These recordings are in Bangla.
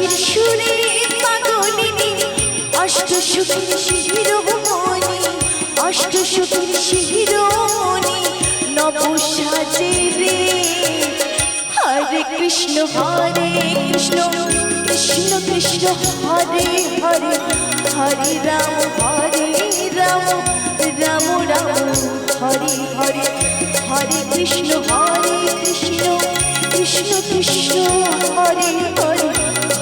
বাঁশির সুরে পাগলিনী, অষ্ট সুখীর শিরোমণি, অষ্ট সুখীর শিরোমণি নব সাজে রে হরে কৃষ্ণ হরে কৃষ্ণ কৃষ্ণ কৃষ্ণ, হরে হরে হরে রাম হরে রাম রাম রাম, হরে হরে হরে কৃষ্ণ হরে কৃষ্ণ কৃষ্ণ কৃষ্ণ, হরে হরে।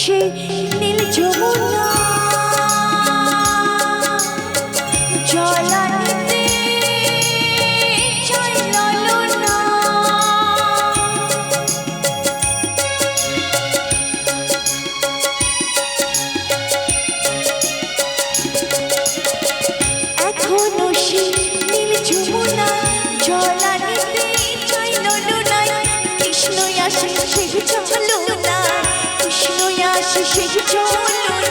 হরে সে নীল যমুনা। এখনও সে নীল যমুনা জলানিতে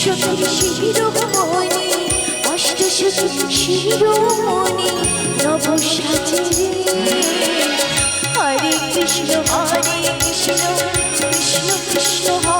অষ্ট শিরোমণি অষ্ট সখী শিরোমণি নব সাজে হরে কৃষ্ণ হরে কৃষ্ণ কৃষ্ণ কৃষ্ণ হরে